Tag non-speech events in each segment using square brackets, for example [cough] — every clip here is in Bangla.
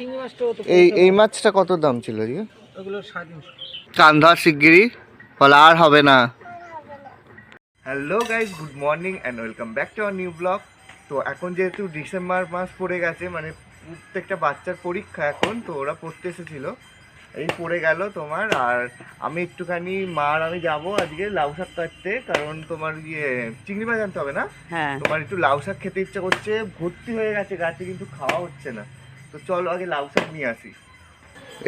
চিংড়ি মাছটাও তো এই এই মাছটা কত দাম ছিল আজকে ওগুলো সাড়ে কান্ধা শিগগিরই বলে আর হবে না। Hello guys good morning and welcome back to our new blog তো এখন যেহেতু ডিসেম্বর মাস পড়ে গেছে মানে প্রত্যেকটা বাচ্চার পরীক্ষা এখন তো ওরা পড়তে এসেছিল। এই পড়ে গেল তোমার আর আমি একটুখানি মার আমি যাব আজকে লাউ শাক কাটতে কারণ তোমার ইয়ে চিংড়ি মাছ আনতে হবে না? হ্যাঁ। তোমার একটু লাউ শাক খেতে ইচ্ছা করছে ভর্তি হয়ে গেছে গাছে কিন্তু খাওয়া হচ্ছে না। তো চলো আগে লাউ শাক নিয়ে আসি।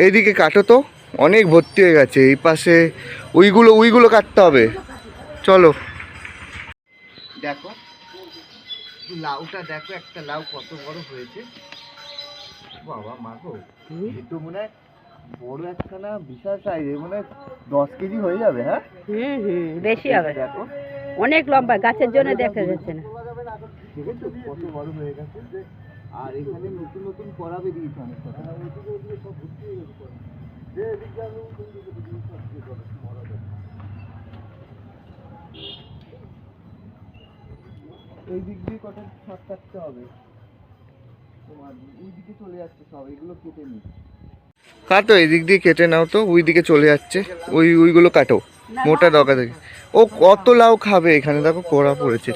এইদিকে কাটো তো অনেক ভর্তি হয়ে গেছে এই পাশে ওইগুলো ওইগুলো কাটতে হবে। চলো। দেখো লাউটা দেখো একটা লাউ কত বড় হয়েছে। বাবা মাগো এ তো মনে হয় বড় একখানা বিশাল সাইজ মনে হয় দশ কেজি হয়ে যাবে হ্যাঁ? হুম হুম বেশি হবে। দেখো। অনেক লম্বা গাছের জন্য দেখা যাচ্ছে না। ঠিক আছে কত বড় হয়ে গেছে? আর এখানে নতুন নতুন করা বেরিয়েছে অনেক কথা। এই দিক দিয়ে কত শর্ট কাটতে হবে। তোমার ওই দিকে চলে যাচ্ছে সব এগুলো কেটে নি কাটো এই দিক দিয়ে কেটে নাও তো ওই দিকে চলে যাচ্ছে। ওই ওইগুলো কাটো মোটা দরকার থেকে ও কত লাউ খাবে এখানে? দেখো কোড়া পড়েছে।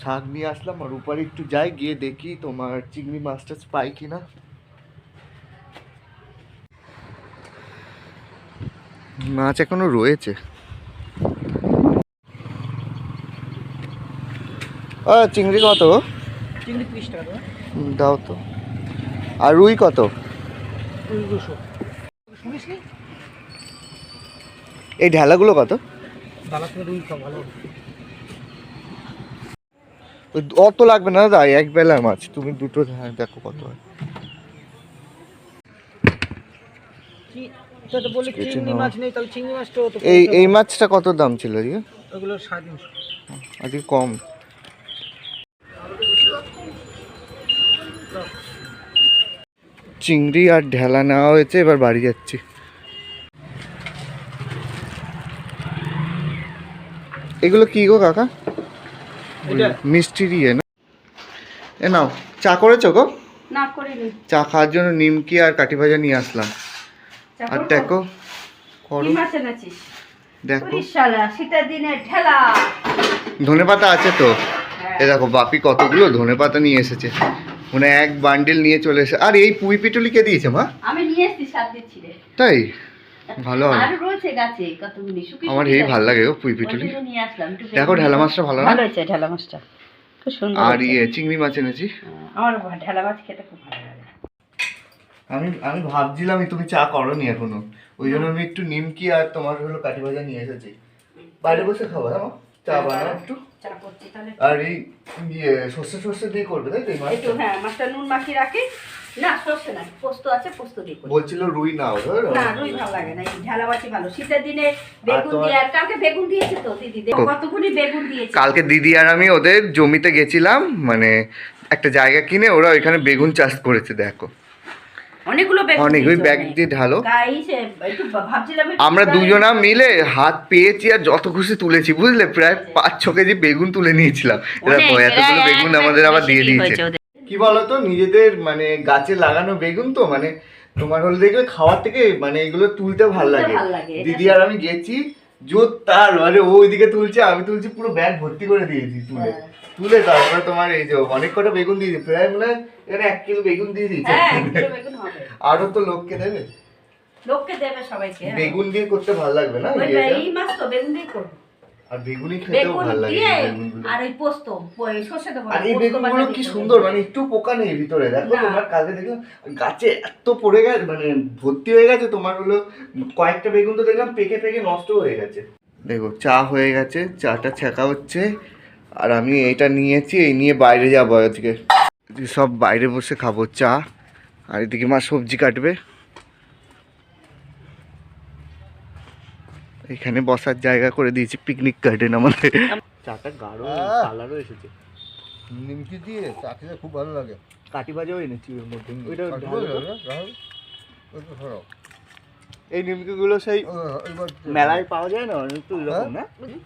শাক নিয়ে আসলাম আর উপরে একটু যাই গিয়ে দেখি তোমার চিংড়ি মাছ টাছ পাই কিনা। মাছ এখনও রয়েছে। চিংড়ি কত? দাও তো। আর রুই কত? নি? এই ঢেলাগুলো কত? ভালো। অত লাগবে না দাদা এক বেলা মাছ। তুমি দুটো হ্যাঁ, দেখো কত হয়। এই এই মাছটা কত দাম ছিল আজকে? ওগুলো আজকে কম। চিংড়ি আর ঢেলা নেওয়া হয়েছে এবার বাড়ি যাচ্ছি। এগুলো কি গো কাকা? মিষ্টির ইয়ে না? এ নাও চা করেছ গো? না করিনি। চা খাওয়ার জন্য নিমকি আর কাঠি ভাজা নিয়ে আসলাম। আর দেখো করো। দেখো। ধনে পাতা আছে তো? হ্যাঁ। এ দেখো বাপি কতগুলো ধনে পাতা নিয়ে এসেছে। মানে এক বান্ডিল নিয়ে চলে এসে আর এই পুঁই পিটুলি কে দিয়েছে মা? আমি নিয়ে এসেছি সাত দিচ্ছি তাই? ভালো হবে। আর রয়েছে গাছে কতগুলি? শুকিয়ে আমার এই। ভালো লাগে গো পুঁই পিটুলি নিয়ে আসলাম দেখো ঢেলা মাছটা ভালো না? ভালো হয়েছে ঢেলা মাছটা। খুব সুন্দর আর ইয়ে চিংড়ি মাছ এনেছি। হ্যাঁ, আমার ঢেলা মাছ খেতে খুব ভালো লাগে। আমি আমি ভাবছিলামই তুমি চা করনি এখনও। ওই জন্য আমি একটু নিমকি আর তোমার হলো কাঠি ভাজা নিয়ে এসেছি। বাইরে বসে খাব হ্যাঁ চা বানাও। একটু। চা করছি তাহলে আর এই ইয়ে সর্ষে সর্ষে দিয়ে করবে তাই তো একটু হ্যাঁ মাছটা নুন মাখিয়ে রাখি। না সর্ষে নাই পোস্ত আছে পোস্ত দিয়ে বলছিল রুই নাও না রুই ভালো লাগে না ঢালা ভালো। শীতের দিনে বেগুন দিয়ে আর কালকে বেগুন দিয়েছে তো দিদি বেগুন দিয়েছে। কালকে দিদি আর আমি ওদের জমিতে গেছিলাম মানে একটা জায়গা কিনে ওরা ওইখানে বেগুন চাষ করেছে দেখো। অনেকগুলো অনেক ওই ব্যাগ দিয়ে ঢালো। আমরা দুজনা মিলে হাত পেয়েছি আর যত খুশি তুলেছি বুঝলে? প্রায় পাঁচ ছ কেজি বেগুন তুলে নিয়েছিলাম। এতগুলো বেগুন আমাদের আবার দিয়ে দিয়েছে। কি বলতো? নিজেদের মানে গাছে লাগানো বেগুন তো মানে তোমার হলে দেখবে খাওয়ার থেকে মানে এগুলো তুলতে ভালো লাগে। দিদি আর আমি গেছি জোর তার মানে ও ওইদিকে তুলছে আমি তুলছি পুরো ব্যাগ ভর্তি করে দিয়েছি তুলে। হ্যাঁ। তুলে তারপরে তোমার এই যে অনেক কটা বেগুন দিয়েছি প্রায় মনে হয় এখানে এক কিলো বেগুন দিয়ে দিয়েছে। হ্যাঁ আরও তো লোককে দেবে। লোককে দেবে সবাইকে হ্যাঁ। বেগুন দিয়ে করতে ভালো লাগবে না এই মাছ তো বেগুন দিয়ে করব। আর বেগুনি খেতেও ভালো লাগে বেগুনগুলো। আর ওই পোস্ত ওই সর্ষে দেবো আর এই বেগুনগুলো কি সুন্দর মানে একটু পোকা নেই ভিতরে। দেখো। তোমার কালকে দেখলাম গাছে এত পড়ে গেছে মানে ভর্তি হয়ে গেছে তোমার হলো কয়েকটা বেগুন তো দেখলাম পেকে পেকে নষ্ট হয়ে গেছে। দেখো চা হয়ে গেছে চাটা ছেঁকা হচ্ছে আর আমি এটা নিয়েছি এই নিয়ে বাইরে যাব আজকে। আজকে সব বাইরে বসে খাব চা আর এদিকে মা সবজি কাটবে। এখানে বসার জায়গা করে দিয়েছি পিকনিক গার্ডেন আমাদের। চাটা গাঢ় কালারও এসেছে। নিমকি দিয়ে চা খেতে খুব ভালো লাগে। কাটি বাজাও এনেছি ওর মধ্যে। ওইটা কাঠি ঢালবো। বাজাও না? রাহুল? ওই তো সরাও। এই নিমকিগুলো সেই মেলায় পাওয়া যায় না? একটু এরকম হ্যাঁ? না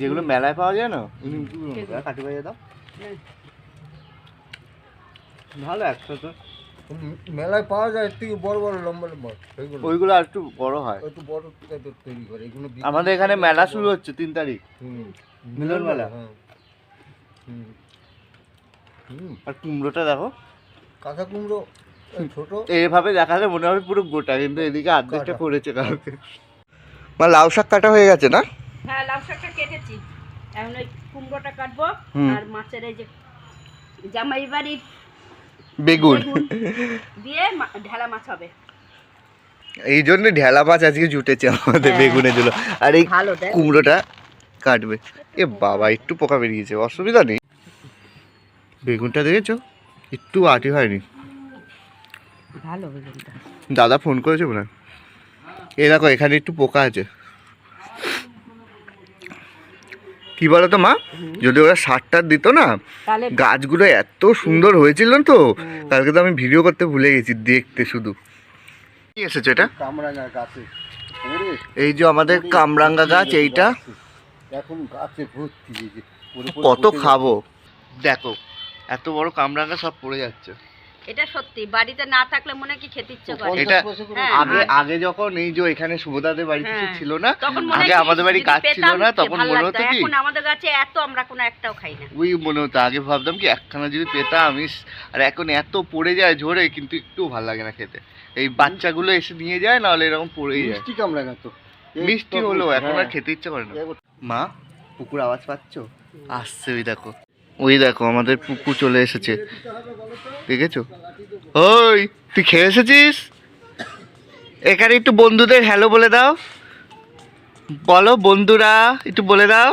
যেগুলো মেলায় পাওয়া যায় না? ওই নিমকিগুলো। কাটি বাজা দাও। ভালো একশো তো উম, মেলায় পাওয়া যায় একটু বড় বড় লম্বা লম্বা সেগুলো ওইগুলো আর একটু বড় হয়। একটু বড় টাইপের তৈরি করে এগুলো আমাদের এখানে মেলা শুরু হচ্ছে তিন তারিখ। হুম। মিলন মেলা? হ্যাঁ। হুম। হুম। আর কুমড়োটা দেখো। কাঁচা কুমড়ো এই ছোট। এইভাবে দেখালে মনে হবে পুরো গোটা কিন্তু এদিকে অর্ধেকটা কাটা। পড়েছে কালকে। মা লাউ শাক কাটা হয়ে গেছে না? হ্যাঁ লাউ শাকটা কেটেছি। এখন ওই কুমড়োটা কাটবো আর মাছের এই যে জামাই বাড়ির বেগুন। বেগুন। দিয়ে ঢেলা মাছ হবে। এই জন্য ঢেলা মাছ আজকে জুটেছে আমাদের হ্যাঁ। বেগুনের জন্য। আর এই কুমড়োটা কাটবে। এ বাবা একটু পোকা বেরিয়েছে অসুবিধা নেই। বেগুনটা দেখেছ? একটু আটি হয়নি। ভালো দাদা ফোন করেছে মনে হয়। এই দেখো এখানে একটু পোকা আছে। কি বলো তো মা যদি ওরা সারটা দিত না তাহলে গাছগুলো এত সুন্দর হয়েছিল তো? কালকে তো আমি ভিডিও করতে ভুলে গেছি দেখতে শুধু। কি এসেছে এটা? গাছে। এই যে আমাদের কামরাঙ্গা গাছ এইটা? এখন গাছে ভর্তি কত খাব? দেখো এত বড় কামরাঙ্গা সব পড়ে যাচ্ছে। এটা সত্যি বাড়িতে না থাকলে মনে হয় কি খেতে ইচ্ছে করে। এটা হ্যাঁ, আগে হ্যাঁ। আগে যখন এই যে এখানে সুভদাদের বাড়ি কিছু হ্যাঁ। ছিল না তখন আগে আমাদের বাড়ি যদি গাছ ছিল না তখন মনে হতো কি? এখন আমাদের গাছে এত আমরা কোনো একটাও খাই না। ওই মনে হতো আগে ভাবতাম কি একখানা যদি পেতাম আমি আর এখন এত পড়ে যায় ঝরে কিন্তু একটু ভালো লাগে না খেতে। এই বাচ্চাগুলো এসে নিয়ে যায় নাহলে এরকম পড়েই যায়। মিষ্টি কামরাঙা তো। মিষ্টি হলো এখন আর হ্যাঁ। খেতে ইচ্ছে করে না। মা পুকুর আওয়াজ পাচ্ছ? আসছে ওই দেখো। ওই দেখো আমাদের পুকুর চলে এসেছে। দেখেছ? ওই তুই খেয়ে এসেছিস? এখানে একটু বন্ধুদের হ্যালো বলে দাও। বলো বন্ধুরা একটু বলে দাও।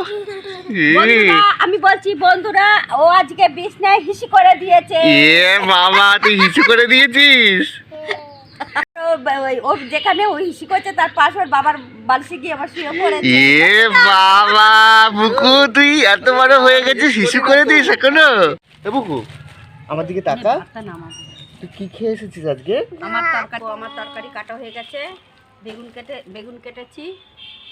[laughs] আমি বলছি বন্ধুরা ও আজকে বিছনায় হিসি করে দিয়েছে। এ বাবা তুই হিসু করে দিয়েছিস? ও বা- ওই- ও যেখানে ও হিসি করছে তার পাশে ওর বাবার বালিশে গিয়ে আমার শুয়ে পড়েছে। এ বাবা বুকু তুই এত বড় হয়ে গেছিস হিসু করে দিস এখনও। এ বুকু আমার দিকে তাকা তুই কি খেয়ে এসেছিস আজকে? আমার তরকারি আমার তরকারি কাটা হয়ে গেছে। বেগুন কেটে বেগুন কেটেছি।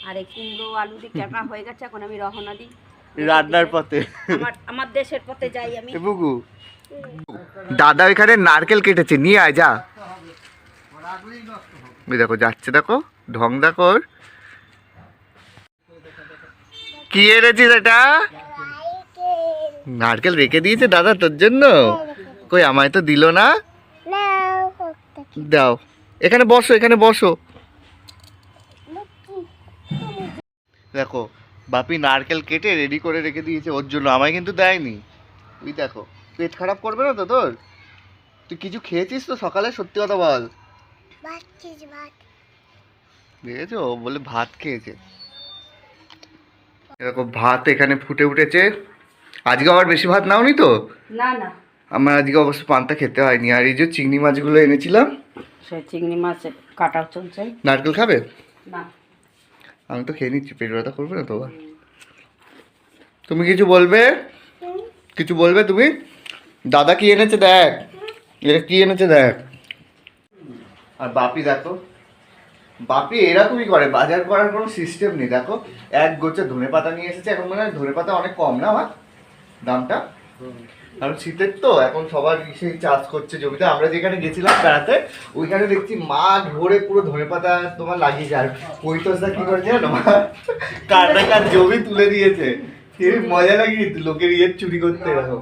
আর এই কুমড়ো আলু দিয়ে কাটা হয়ে গেছে এখন আমি রহনা দিই। রান্নার পথে। আমার আমার দেশের পথে যাই আমি। বুকু। দাদা এখানে নারকেল কেটেছে নিয়ে আয় যা। ওই দেখো, যাচ্ছে দেখো, ঢং দেখো। কি এনেছিস এটা? নারকেল রেখে দিয়েছে দাদা তোর জন্য? কই, আমায় তো দিল না? দাও, এখানে বসো এখানে বসো। দেখো, বাপি নারকেল কেটে রেডি করে রেখে দিয়েছে ওর জন্য, আমায় কিন্তু দেয়নি। তুই দেখো, পেট খারাপ করবে না তো তোর? তুই কিছু খেয়েছিস তো সকালে? সত্যি কথা বল। দেখেছ ও বলে ভাত খেয়েছে। এরকম ভাত এখানে ফুটে উঠেছে। আজকে আবার বেশি ভাত নাওনি তো? না না। আমার আজকে অবশ্য পান্তা খেতে হয়নি। আর এই যে চিংড়ি মাছগুলো এনেছিলাম। সে চিংড়ি মাছ কাটা চলছে। নারকেল খাবে? না। আমি তো খেয়ে নিচ্ছি পেট ব্যথা করবে না তো তুমি কিছু বলবে? কিছু বলবে তুমি? দাদা কি এনেছে দেখ? এটা কি এনেছে দেখ? আর বাপি দেখো বাপি এরকমই করে বাজার করার কোনো সিস্টেম নেই। দেখো এক গোছে ধনে পাতা নিয়ে এসেছে এখন মনে হয় ধনে পাতা অনেক কম না আমার দামটা? কারণ শীতের তো এখন সবার সেই চাষ করছে জমিতে। আমরা যেখানে গেছিলাম বেড়াতে ওইখানে দেখছি মাঠ ভরে পুরো ধনে পাতা তোমার লাগিয়ে যায় পৈতসদা কি করেছে জানো? কার না কার জমি তুলে দিয়েছে। সেই মজা লাগিয়ে লোকের ইয়ের চুরি করতে এরকম।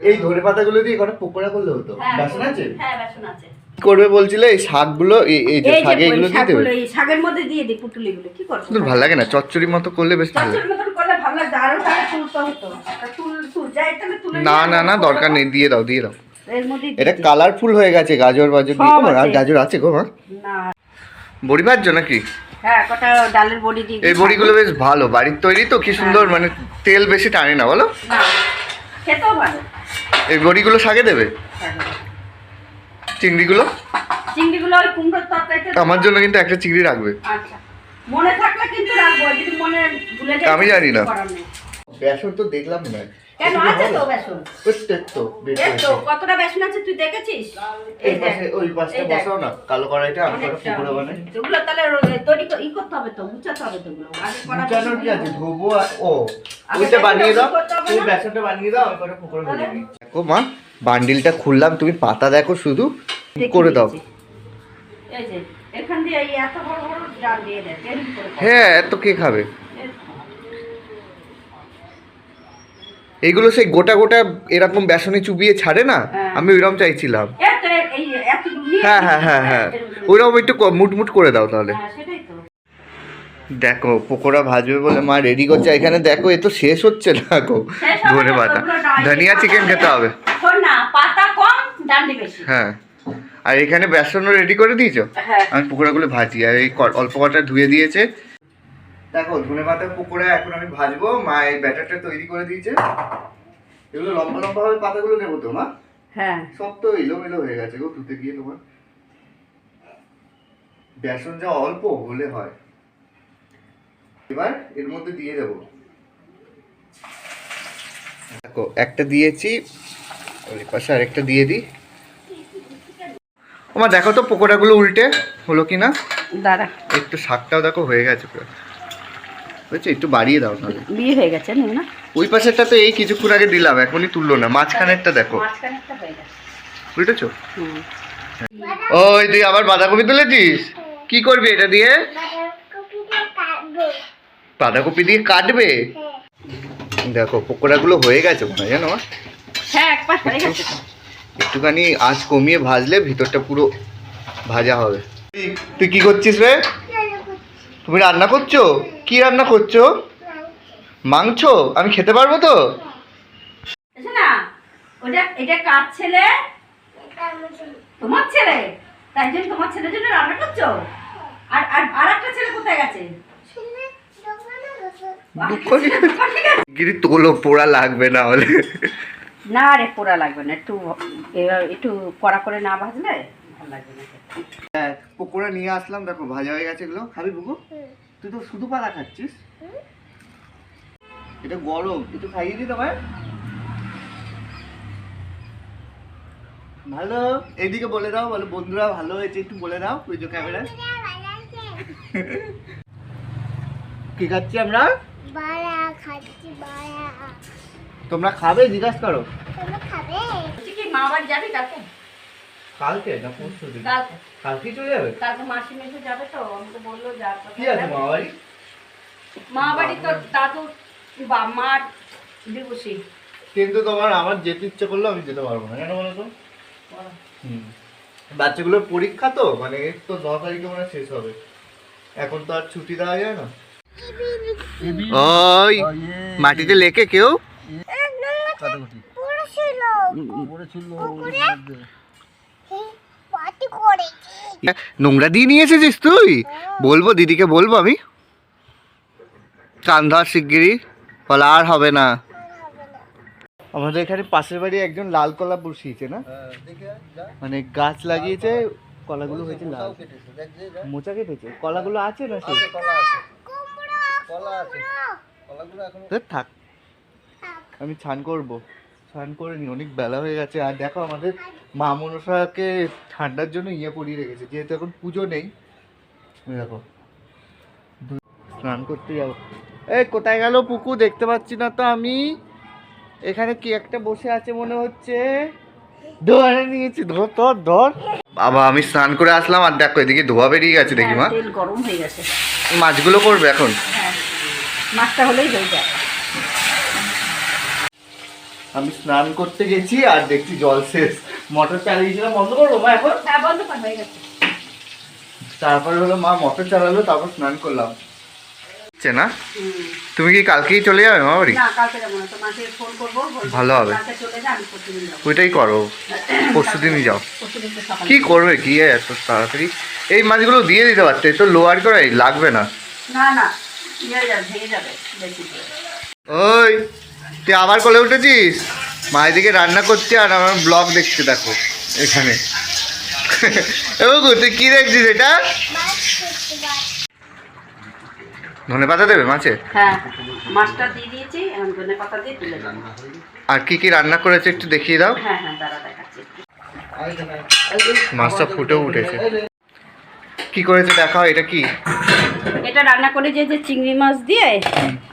এই ধনে পাতাগুলো দিয়ে কটা পকোড়া করলে হতো? বেসন আছে? হ্যাঁ বেসন আছে। করবে বলছিলে এই শাকগুলো এই যে শাকে এগুলো দিয়ে দেবে এই শাকের মধ্যে দিয়ে দিই পুটুলিগুলো কি কিন্তু ভালো লাগে না চচ্চড়ির মতো করলে বেশ ভালো লাগে। চচ্চড়ির করলে ভালো লাগতো আরও তাহলে তুলতে হতো তুল তুল যাই তাহলে তুলে না না না দরকার নেই দিয়ে দাও দিয়ে দাও। এটা কালারফুল হয়ে গেছে গাজর বাজর দিয়ে। আর গাজর আছে গো মা? না। বড়ি ভাজছো নাকি? হ্যাঁ কটা ডালের বড়ি দিয়ে এই বড়িগুলো বেশ ভালো বাড়ির তৈরি তো কি সুন্দর মানে তেল বেশি টানে না বলো? খেতেও ভালো। এই বড়িগুলো শাকে দেবে। চিংড়িগুলো? চিংড়িগুলো ওই কুমড়োর তরকারিতে আমার জন্য কিন্তু একটা চিংড়ি রাখবে। আচ্ছা। মনে থাকলে কিন্তু রাখব যদি মনে ভুলে যাই আমি জানি না। বেসন তো দেখলাম না। কেন? আছে তো বেসন। প্রত্যেক তো তো কতটা বেসন আছে তুই দেখেছিস? এই পাশে ওই পাশে বসাও না কালো কড়াইটা আমি অনেকটা। পুকুরে বানাই। ওগুলো তাহলে তৈরি কর- ই করতে হবে তো মুছাতে হবে তো ওগুলো। আগে করা মুচানোর কি আছে? ধোবো ও ওইটা বানিয়ে দাও। না? বেসনটা বানিয়ে দাও আমি কটা পুকুরে বানিয়ে দিই। দেখো মা বান্ডিলটা খুললাম তুমি পাতা দেখো শুধু করে দাও। হ্যাঁ এত কে খাবে? এইগুলো সেই গোটা গোটা এরকম বেসনে চুবিয়ে ছাড়ে না? হ্যাঁ। আমি ওইরকম চাইছিলাম। হ্যাঁ হ্যাঁ হ্যাঁ হ্যাঁ। ওইরকম একটু মুটমুট করে দাও তাহলে। হ্যাঁ, দেখো পকোড়া ভাজবে বলে মা রেডি করছে এখানে দেখো এ তো শেষ হচ্ছে না গো। ধনে পাতা। ধনিয়া চিকেন খেতে হবে। শোন না পাতা কম ডান্ডি বেশি। হ্যাঁ। আর এখানে বেসনও রেডি করে দিয়েছ? হ্যাঁ। আমি পকোড়াগুলো ভাজি আর এই অল্প কটা ধুয়ে দিয়েছে। দেখো ধনে পাতার পকোড়া এখন আমি ভাজবো মা এই ব্যাটারটা তৈরি করে দিয়েছে। এগুলো লম্বা লম্বা ভাবে পাতাগুলো নেব তো মা? হ্যাঁ। সব তো এলোমেলো হয়ে গেছে গো ধুতে গিয়ে তোমার। বেসন যা অল্প হলে হয়। এবার এর মধ্যে দিয়ে দেবো। দেখো একটা দিয়েছি ওই পাশে আরেকটা দিয়ে দিই। ওমা দেখো তো পকোড়াগুলো উল্টে হলো কি না দাঁড়া। একটু শাকটাও দেখো হয়ে গেছে পুরো। বুঝছ? একটু বাড়িয়ে দাও তাহলে। বিয়ে হয়ে গেছে না না। ওই পাশেরটা তো এই কিছুক্ষণ আগে দিলাম এখনই তুললো না। মাঝখানেরটা দেখো। মাঝখানেরটা হয়ে গেছে। উল্টেছো ওই তুই আবার বাঁধাকপি তুলেছিস? কি করবি এটা দিয়ে? বাঁধাকপি দিয়ে কাটবে? দেখো পকোড়াগুলো হয়ে গেছে মনে হয় জানো? হ্যাঁ। একটুখানি আঁচ কমিয়ে ভাজলে ভিতরটা পুরো ভাজা হবে। তুই- কি করছিস রে? তুমি রান্না করছ? কি রান্না করছ? মাংস? আমি খেতে পারব তো? না ওটা এটা কার ছেলে? তোমার ছেলে? তাই জন্য তোমার ছেলের জন্য রান্না করছ? আর আর একটা ছেলে কোথায় গেছে। গিরি তোলো পোড়া লাগবে না হলে। না রে পোড়া লাগবে না। একটু এবার একটু কড়া করে না ভাজলে ভালো লাগবে না হ্যাঁ পকোড়া নিয়ে আসলাম দেখো ভাজা হয়ে গেছে এগুলো। খাবি বুকু তুই তো শুধু পাতা খাচ্ছিস। এটা গরম একটু খাইয়ে দিই তোমায়। ভালো? এইদিকে বলে দাও বলো বন্ধুরা ভালো হয়েছে একটু বলে দাও ওই যে ক্যামেরায়। [laughs] কি খাচ্ছি আমরা? বাড়া খাচ্ছি বাড়া। তোমরা খাবে? জিজ্ঞাসা করো। তোমরা খাবে? কি মা বাড়ি যাবি কালকে? কালকে? না পরশু দিন। কালকে। কালকে চলে যাবে? কালকে মাসি মেসে যাবে তো আমাকে বলল যা কি আছে মা বাড়ি? মা বাড়ি তো দাদু বা মার দিবসী। কিন্তু তোমার আমার যেতে ইচ্ছে করল আমি যেতে পারব না কেন বলো তো? হুম। বাচ্চাগুলোর পরীক্ষা তো মানে এর তো ন তারিখে মানে শেষ হবে। এখন তো আর ছুটি দেওয়া যায় না। ওই মাটিতে লেকে কেউ? নোংরা দিয়ে নিয়ে এসেছিস তুই বলব দিদিকে বলব আমি। কান ধর শিগগিরি বলে আর হবে না। আমাদের এখানে পাশের বাড়ি একজন লাল কলা বসিয়েছে না? হ্যাঁ মানে গাছ লাগিয়েছে কলাগুলো হয়েছে লাল। মোচা কেটেছে? কলাগুলো আছে না সে আছে। কলা আছে। কলাগুলো এখনও থাক। আমি স্নান করব। স্নান করে নি অনেক বেলা হয়ে গেছে। আর দেখো আমাদের মা মনসাকে ঠান্ডার জন্য ইয়ে পরিয়ে রেখেছে। যেহেতু এখন পুজো নেই দেখো। স্নান করতে যাব। এই কোথায় গেল পুকু? দেখতে পাচ্ছি না তো আমি। এখানে কি একটা বসে আছে মনে হচ্ছে? ধরে নিয়েছি ধর ধর ধর। বাবা আমি স্নান করে আসলাম। আর দেখো এদিকে ধোয়া বেরিয়ে গেছে দেখি মা। হ্যাঁ, গরম হয়ে গেছে। মাছগুলো করবে এখন? হ্যাঁ মাছটা হলেই হয়ে যায়। আমি স্নান করতে গেছি আর দেখছি জল শেষ। মোটর চালিয়েছিলাম বন্ধ করব মা এখন? হ্যাঁ বন্ধ কর হয়ে গেছে। তারপরে হলো মা মোটর চালালো তারপর স্নান করলাম। হচ্ছে না? তুমি কি কালকেই চলে যাবে মা বাড়ি ভালো হবে। ওইটাই করো পরশু দিনই যাও কি করবে গিয়ে এত তাড়াতাড়ি? এই মাছগুলো দিয়ে দিতে পারতে তো লোয়ার করে লাগবে না। না না ওই তুই আবার কোলে উঠেছিস? মা এদিকে রান্না করছে আর আমার ব্লগ দেখছে দেখো এখানে। [laughs] তুই কি দেখছিস এটা? ধনে পাতা দেবে মাছে? হ্যাঁ আর কি কি রান্না করেছে একটু দেখিয়ে দাও। হ্যাঁ হ্যাঁ মাছটা ফুটেও উঠেছে। কি করেছে দেখাও এটা কি? এটা রান্না করে যে যে চিংড়ি মাছ দিয়ে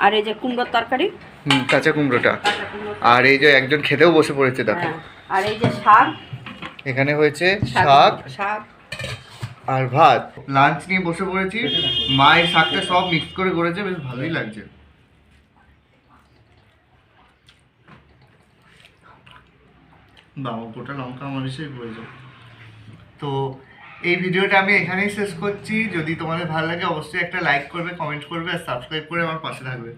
আর এই যে কুমড়োর তরকারি। হুম কাঁচা কুমড়োটা। আর এই যে একজন খেতেও বসে পড়েছে দেখো। হ্যাঁ আর এই যে শাক। এখানে হয়েছে শাক। শাক আর ভাত। লাঞ্চ নিয়ে বসে পড়েছি। মায়ের শাকটা সব মিক্স করে করেছে বেশ ভালোই লাগছে। বাবা গোটা লঙ্কা মানুষের প্রয়োজন তো এই ভিডিওটা আমি এখানেই শেষ করছি। যদি তোমাদের ভালো লাগে, অবশ্যই একটা লাইক করবে কমেন্ট করবে, আর সাবস্ক্রাইব করে আমার পাশে থাকবে।